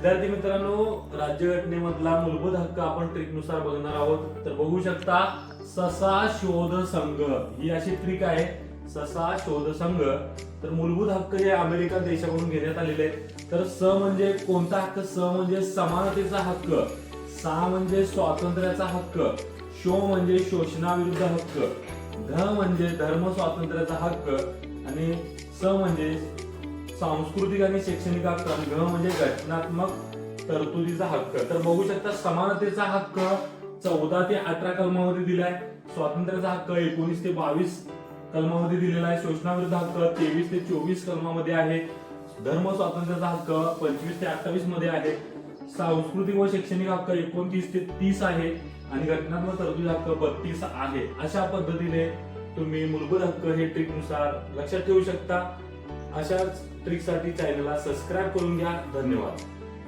विद्यार्थी मित्रांनो राज्यघटनेमधला मूलभूत हक्क आपण ट्रिकनुसार बघणार आहोत. तर बघू शकता ससा शोध संघ ही अशी ट्रिक आहे. ससा शोध संघ. तर मूलभूत हक्क हे अमेरिका देशाकडून घेण्यात आलेले आहेत. तर स म्हणजे कोणता हक्क? स म्हणजे समानतेचा हक्क. सा म्हणजे स्वातंत्र्याचा हक्क. शो म्हणजे शोषणाविरुद्ध हक्क. ध म्हणजे धर्म स्वातंत्र्याचा हक्क. आणि स म्हणजे सांस्कृतिक आणि शैक्षणिक हक्क आणि घ म्हणजे घटनात्मक तरतुदीचा हक्क. तर बघू शकता समानतेचा हक्क चौदा ते अठरा कलमामध्ये दिलाय. स्वातंत्र्याचा हक्क एकोणीस ते बावीस कलमामध्ये दिलेला आहे. शोषणाविरुद्ध हक्क तेवीस ते चोवीस कलमामध्ये आहे. धर्म स्वातंत्र्याचा हक्क पंचवीस ते अठ्ठावीसमध्ये आहे. सांस्कृतिक व शैक्षणिक हक्क एकोणतीस ते तीस आहे. आणि घटनात्मक तरतुदी हक्क बत्तीस आहे. अशा पद्धतीने तुम्ही मूलभूत हक्क हे ट्रिकनुसार लक्षात ठेवू शकता. अशाच ट्रिकसाठी चॅनलला सबस्क्राईब करून घ्या. धन्यवाद.